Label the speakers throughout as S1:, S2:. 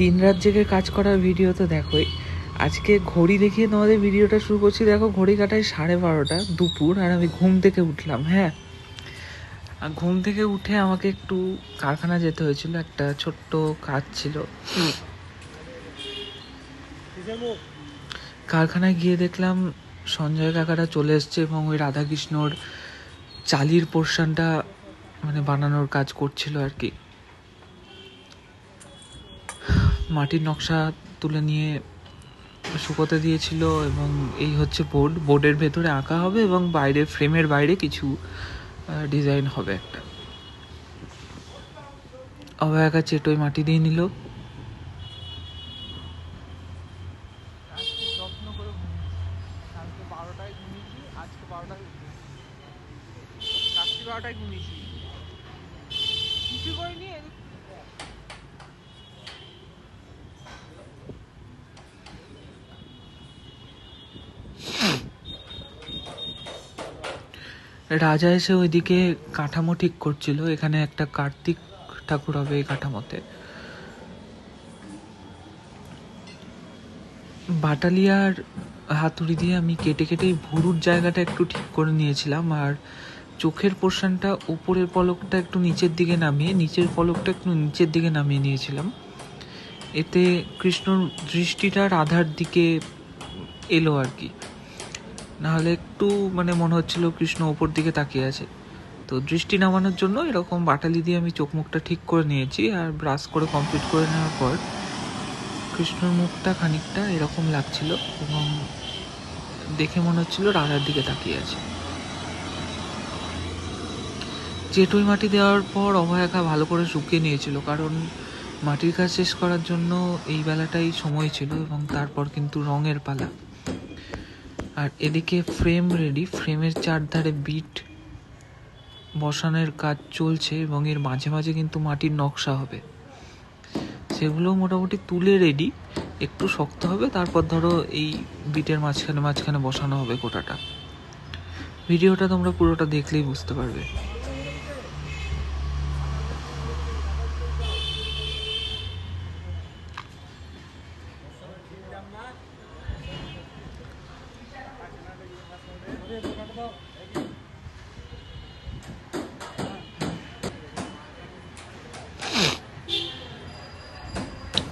S1: দিন রাত জেগে কাজ করার ভিডিও তো দেখোই। আজকে ঘড়ি দেখিয়ে তোমাদের ভিডিওটা শুরু করছি। দেখো, ঘড়ি কাটায় সাড়ে বারোটা দুপুর আর আমি ঘুম থেকে উঠলাম হ্যাঁ। আর ঘুম থেকে উঠে আমাকে একটু কারখানা যেতে হয়েছিল, একটা ছোট্ট কাজ ছিল। কারখানায় গিয়ে দেখলাম সঞ্জয় কাকাটা চলে এসছে এবং ওই রাধাকৃষ্ণর চালির পোর্শনটা মানে বানানোর কাজ করছিল আর কি। মাটির নকশা তুলে নিয়ে শুকোতে দিয়েছিল এবং এই হচ্ছে বোর্ড। বোর্ডের ভেতরে আঁকা হবে এবং বাইরে, ফ্রেমের বাইরে কিছু ডিজাইন হবে একটা। অবয়াকা চেটোই মাটি দিয়ে নিল। বারোটায় ঘুমিয়েছি। করিনি রাজা এসে ওইদিকে কাঠামো ঠিক করছিল। এখানে একটা কার্তিক ঠাকুর হবে এই কাঠামোতে। বাটালিয়ার হাতুড়ি দিয়ে আমি কেটে কেটে ভুরুর জায়গাটা একটু ঠিক করে নিয়েছিলাম, আর চোখের পোর্শনটা উপরের পলকটা একটু নিচের দিকে নামিয়ে, নিচের পলকটা একটু নিচের দিকে নামিয়ে নিয়েছিলাম। এতে কৃষ্ণর দৃষ্টিটা রাধার দিকে এলো আর কি। নাহলে একটু মানে মনে হচ্ছিল কৃষ্ণ ওপর দিকে তাকিয়ে আছে। তো দৃষ্টি নামানোর জন্য এরকম বাটালি দিয়ে আমি চোখ মুখটা ঠিক করে নিয়েছি আর ব্রাশ করে কমপ্লিট করে নেওয়ার পর কৃষ্ণর মুখটা খানিকটা এরকম লাগছিল এবং দেখে মনে হচ্ছিল রাধার দিকে তাকিয়ে আছে। চেটুই মাটি দেওয়ার পর অভয়াকা ভালো করে শুকিয়ে নিয়েছিল, কারণ মাটির কাজ শেষ করার জন্য এই বেলাটাই সময় ছিল এবং তারপর কিন্তু রঙের পালা। আর এদিকে ফ্রেম রেডি ফ্রেমের চারধারে বিট বসানোর কাজ চলছে এবং এর মাঝে মাঝে কিন্তু মাটির নকশা হবে। সেগুলো মোটামুটি তুলে রেডি একটু শক্ত হবে, তারপর ধরো এই বিটের মাঝখানে মাঝখানে বসানো হবে কোটাটা। ভিডিওটা তোমরা পুরোটা দেখলেই বুঝতে পারবে।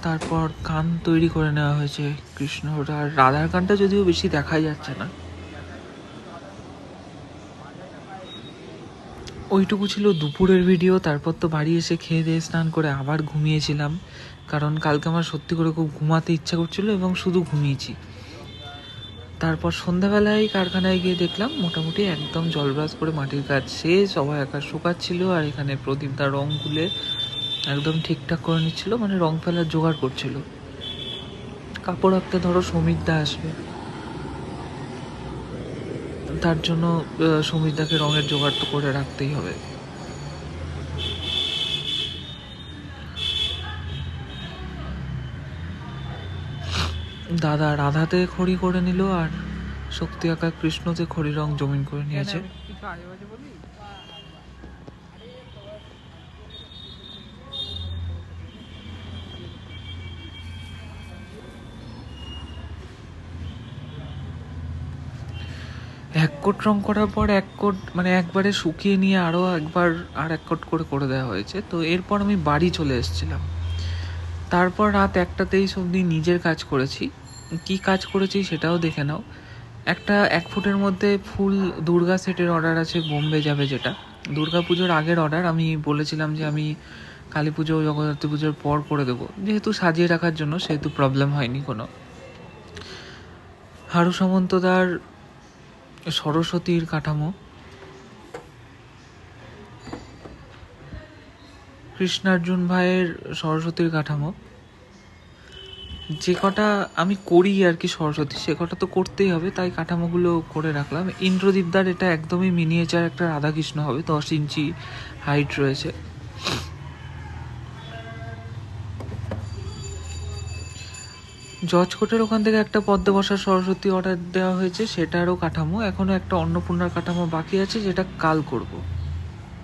S1: তারপর কান তৈরি করে নেওয়া হয়েছে কৃষ্ণর আর রাধার কানটা যদিও বেশি দেখাই যাচ্ছে না। ওইটুকু ছিল দুপুরের ভিডিও, তারপর তো বাড়ি এসে খেয়ে দিয়ে স্নান করে আবার ঘুমিয়েছিলাম, কারণ কালকে আমার সত্যি করে খুব ঘুমাতে ইচ্ছা করছিল এবং শুধু ঘুমিয়েছি। তারপর সন্ধ্যাবেলায় কারখানায় গিয়ে দেখলাম, মোটামুটি একদম জলব্রাস করে মাটির কাজ শেষ, সবাই একা শুকাচ্ছিল আর এখানে প্রদীপদার রং তুলে একদম ঠিকঠাক করে নিচ্ছিল মানে রং ফেলার জোগাড় করছিল। কাপড় আঁকতে ধরো সমীরদা আসবে। তার জন্য সমীরদাকে রঙের জোগাড় তো করে রাখতেই হবে। দাদা রাধাতে খড়ি করে নিল আর শক্তি আঁকা কৃষ্ণতে খড়ি রং জমিন করে নিয়েছে। এক কোট রং করার পর এক কোট মানে একবারে শুকিয়ে নিয়ে আরও একবার আর এক কোট করে করে দেওয়া হয়েছে। তো এরপর আমি বাড়ি চলে এসেছিলাম। তারপর রাত একটাতেই অবধি নিজের কাজ করেছি। কি কাজ করেছি সেটাও দেখে নাও। একটা এক ফুটের মধ্যে ফুল দুর্গা সেটের অর্ডার আছে বোম্বে যাবে যেটা। দুর্গা পুজোর আগের অর্ডার আমি বলেছিলাম যে আমি কালী পুজো জগদ্ধাত্রী পুজোর পর করে দেবো। যেহেতু সাজিয়ে রাখার জন্য সেহেতু প্রবলেম হয়নি কোনো। হারু সামন্তদার সরস্বতীর কাঠামো। কৃষ্ণার্জুন ভাইয়ের সরস্বতীর কাঠামো। যে কটা আমি করি আর কি সরস্বতী, সে কটা তো করতেই হবে, তাই কাঠামোগুলো করে রাখলাম। ইন্দ্রদীপদার এটা একদমই মিনিয়েচার একটা রাধাকৃষ্ণ হবে, দশ ইঞ্চি হাইট রয়েছে। জজকোটের ওখান থেকে একটা পদ্ম বসার সরস্বতী অর্ডার দেওয়া হয়েছে, সেটারও কাঠামো। এখনও একটা অন্নপূর্ণার কাঠামো বাকি আছে, যেটা কাল করব।